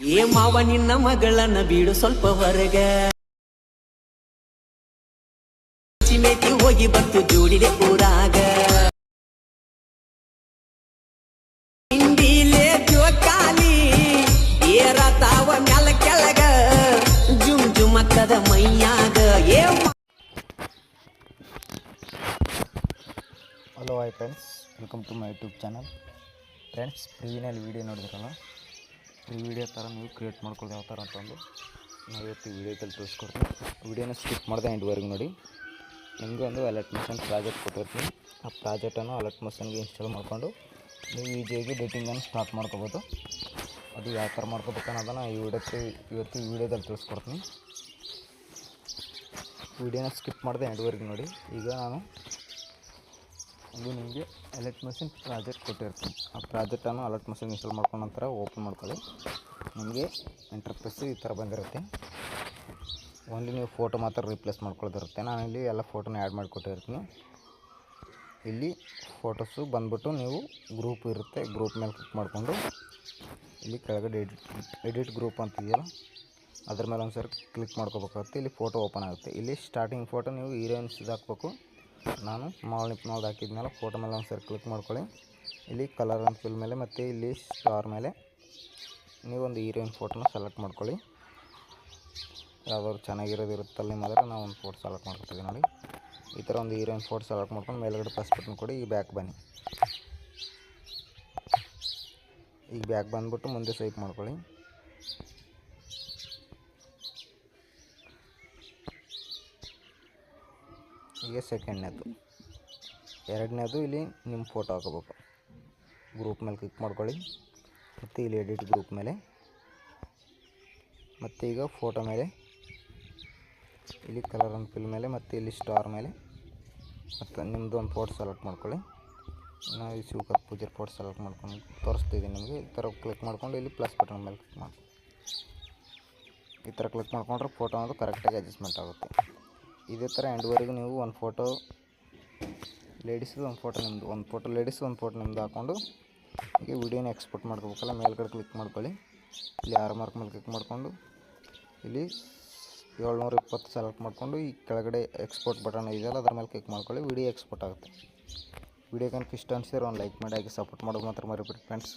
ಏ ಮಾವ, ನಿನ್ನ ಮಗಳನ್ನ ಬೀಡು ಸ್ವಲ್ಪ ಹೊರಗ ಚಿಮೇಟಿ ಹೋಗಿ ಬಂತು ಜೋಡಿದೆ ಊರಾಗ. ಹಿಂದಿಲೇ ಜೋಕಾಲಿ ಏರತಾವ ಮ್ಯಾಲ ಕೆಳಗ. ಜುಮ್ ಜುಮಕ್ಕದ ಮೈಯಾಗ. ಏ hello hi friends welcome to my YouTube channel friends ಪ್ರೀವಿನಲ್ಲಿ video ನೋಡಿದ್ರಲ್ಲ? ಈ ವಿಡಿಯೋ ಥರ ನೀವು ಕ್ರಿಯೇಟ್ ಮಾಡ್ಕೊಳ್ಳಿ ಯಾವ ಥರ ಅಂತಂದು ನಾವು ಇವತ್ತು ವಿಡಿಯೋದಲ್ಲಿ ತೋರಿಸ್ಕೊಡ್ತೀನಿ. ವಿಡಿಯೋನ ಸ್ಕಿಪ್ ಮಾಡಿದೆ ಎಂಡ್ವರೆಗೂ ನೋಡಿ. ನಿಮಗೆ ಒಂದು ಅಲರ್ಟ್ ಪ್ರಾಜೆಕ್ಟ್ ಕೊಟ್ಟಿರ್ತೀನಿ. ಆ ಪ್ರಾಜೆಕ್ಟನ್ನು ಅಲರ್ಟ್ ಮಿಷನ್ಗೆ ಇನ್ಸ್ಟಾಲ್ ಮಾಡಿಕೊಂಡು ನೀವು ಈಜಿಯಾಗಿ ಡೇಟಿಂಗನ್ನು ಸ್ಟಾರ್ಟ್ ಮಾಡ್ಕೋಬೋದು. ಅದು ಯಾವ ಥರ ಮಾಡ್ಕೋಬೇಕು ಅನ್ನೋದನ್ನು ಈ ವಿಡಿಯೋಕ್ಕೆ ಇವತ್ತು ಈ ವಿಡಿಯೋದಲ್ಲಿ ತಿಳಿಸ್ಕೊಡ್ತೀನಿ ವಿಡಿಯೋನ ಸ್ಕಿಪ್ ಮಾಡಿದೆ ಎಂಡ್ವರೆಗೂ ನೋಡಿ. ಈಗ ನಾನು ಇದು ನಿಮಗೆ ಅಲರ್ಟ್ ಮಷಿನ್ ಪ್ರಾಜೆಕ್ಟ್ ಕೊಟ್ಟಿರ್ತೀನಿ ಆ ಪ್ರಾಜೆಕ್ಟನ್ನು ಅಲರ್ಟ್ ಮಷಿನ್ ಇನ್ಸ್ಟಾಲ್ ಮಾಡ್ಕೊಂಡ ನಂತರ ಓಪನ್ ಮಾಡ್ಕೊಳ್ಳಿ. ನಿಮಗೆ ಇಂಟರ್ಫೇಸ್ ಈ ಥರ ಬಂದಿರುತ್ತೆ. ಓನ್ಲಿ ನೀವು ಫೋಟೋ ಮಾತ್ರ ರೀಪ್ಲೇಸ್ ಮಾಡ್ಕೊಳ್ಳೋದಿರುತ್ತೆ. ನಾನು ಇಲ್ಲಿ ಎಲ್ಲ ಫೋಟೋನ ಆ್ಯಡ್ ಮಾಡಿಕೊಟ್ಟಿರ್ತೀನಿ. ಇಲ್ಲಿ ಫೋಟೋಸು ಬಂದ್ಬಿಟ್ಟು ನೀವು ಗ್ರೂಪ್ ಇರುತ್ತೆ. ಗ್ರೂಪ್ ಮೇಲೆ ಕ್ಲಿಕ್ ಮಾಡಿಕೊಂಡು ಇಲ್ಲಿ ಕೆಳಗಡೆ ಎಡಿಟ್ ಎಡಿಟ್ ಗ್ರೂಪ್ ಅಂತ ಇದೆಯಲ್ಲ, ಅದ್ರ ಮೇಲೆ ಒಂದು ಸರಿ ಕ್ಲಿಕ್ ಮಾಡ್ಕೋಬೇಕಾಗುತ್ತೆ. ಇಲ್ಲಿ ಫೋಟೋ ಓಪನ್ ಆಗುತ್ತೆ. ಇಲ್ಲಿ ಸ್ಟಾರ್ಟಿಂಗ್ ಫೋಟೋ ನೀವು ಹೀರೋಯಿನ್ಸ್ ಹಾಕ್ಬೇಕು. ನಾನು ಮಾಲ್ ನಿಪ್ನವ್ದು ಹಾಕಿದ್ಮೇಲೆ ಫೋಟೋ ಮೇಲೆ ಒಂದು ಸರಿ ಕ್ಲಿಕ್ ಮಾಡ್ಕೊಳ್ಳಿ. ಇಲ್ಲಿ ಕಲರ್ ಅಂತ ಫಿಲ್ ಮೇಲೆ ಮತ್ತು ಇಲ್ಲಿ ಸ್ಟಾರ್ ಮೇಲೆ ನೀವೊಂದು ಹೀರೋಯಿನ್ ಫೋಟೋನ ಸೆಲೆಕ್ಟ್ ಮಾಡ್ಕೊಳ್ಳಿ. ಯಾವ್ದಾದ್ರು ಚೆನ್ನಾಗಿರೋದು ಇರುತ್ತಲ್ಲ ನಿಮ್ಮದ್ರೆ ನಾವು ಒಂದು ಫೋಟೋ ಸೆಲೆಕ್ಟ್ ಮಾಡ್ಕೊತೀವಿ ನೋಡಿ. ಈ ಥರ ಒಂದು ಹೀರೋಯಿನ್ ಫೋಟೋ ಸೆಲೆಕ್ಟ್ ಮಾಡ್ಕೊಂಡು ಮೇಲ್ಗಡೆ ಪ್ಲಸ್ ಬಟನ್ ಕೊಡಿ, ಈ ಬ್ಯಾಕ್ ಬನ್ನಿ. ಈಗ ಬ್ಯಾಕ್ ಬಂದ್ಬಿಟ್ಟು ಮುಂದೆ ಸ್ವೈಪ್ ಮಾಡ್ಕೊಳ್ಳಿ. ಈಗ ಸೆಕೆಂಡ್ನೇದು ಎರಡನೇದು ಇಲ್ಲಿ ನಿಮ್ಮ ಫೋಟೋ ಹಾಕೋಬೇಕು. ಗ್ರೂಪ್ ಮೇಲೆ ಕ್ಲಿಕ್ ಮಾಡ್ಕೊಳ್ಳಿ. ಮತ್ತು ಇಲ್ಲಿ ಎಡಿಟ್ ಗ್ರೂಪ್ ಮೇಲೆ. ಮತ್ತು ಈಗ ಫೋಟೋ ಮೇಲೆ. ಇಲ್ಲಿ ಕಲರ್ ಒಂದು ಫಿಲ್ ಮೇಲೆ, ಮತ್ತು ಇಲ್ಲಿ ಸ್ಟಾರ್ ಮೇಲೆ. ಮತ್ತು ನಿಮ್ಮದು ಒಂದು ಫೋಟೋ ಸೆಲೆಕ್ಟ್ ಮಾಡ್ಕೊಳ್ಳಿ. ನಾವು ಈ ಶಿವಕತ್ ಪೂಜೆ ಫೋಟೋ ಸೆಲೆಕ್ಟ್ ಮಾಡ್ಕೊಂಡು ತೋರಿಸ್ತಿದ್ದೀನಿ ನಿಮಗೆ. ಈ ಥರ ಕ್ಲಿಕ್ ಮಾಡ್ಕೊಂಡು ಇಲ್ಲಿ ಪ್ಲಸ್ ಬಟನ್ ಮೇಲೆ ಕ್ಲಿಕ್ ಮಾಡಿ. ಈ ಥರ ಕ್ಲಿಕ್ ಮಾಡ್ಕೊಂಡ್ರೆ ಫೋಟೋ ಅನ್ನೋದು ಕರೆಕ್ಟಾಗಿ ಅಡ್ಜಸ್ಟ್ಮೆಂಟ್ ಆಗುತ್ತೆ. ಇದೇ ಥರ ಎಂಡ್ವರೆಗೂ ನೀವು ಒಂದು ಫೋಟೋ ಲೇಡೀಸ್ದು ಒಂದು ಫೋಟೋ ನಿಮ್ಮದು ಒಂದು ಫೋಟೋ ಲೇಡೀಸ್ ಒಂದು ಫೋಟೋ ನಿಮ್ಮದು ಹಾಕ್ಕೊಂಡು ಈಗ ವಿಡಿಯೋನ ಎಕ್ಸ್ಪೋರ್ಟ್ ಮಾಡ್ಕೋಬೇಕಲ್ಲ, ಮೇಲ್ಗಡೆ ಕ್ಲಿಕ್ ಮಾಡ್ಕೊಳ್ಳಿ. ಇಲ್ಲಿ ಆರು ಮಾರ್ಕ್ ಮೇಲೆ ಕ್ಲಿಕ್ ಮಾಡಿಕೊಂಡು, ಇಲ್ಲಿ ಏಳ್ನೂರ ಇಪ್ಪತ್ತು ಸೆಲೆಕ್ಟ್ ಮಾಡಿಕೊಂಡು, ಈ ಕೆಳಗಡೆ ಎಕ್ಸ್ಪೋರ್ಟ್ ಬಟನ್ ಇದೆಯಲ್ಲ ಅದ್ರ ಮೇಲೆ ಕ್ಲಿಕ್ ಮಾಡ್ಕೊಳ್ಳಿ, ವಿಡಿಯೋ ಎಕ್ಸ್ಪೋರ್ಟ್ ಆಗುತ್ತೆ. ವಿಡಿಯೋ ಕనుక ಇಷ್ಟ ಅನಿಸಿದ್ರೆ ಒಂದು ಲೈಕ್ ಮಾಡಿ, ಹಾಗೆ ಸಪೋರ್ಟ್ ಮಾಡೋದು ಮಾತ್ರ ಮರಿಬೇಡಿ ಫ್ರೆಂಡ್ಸ್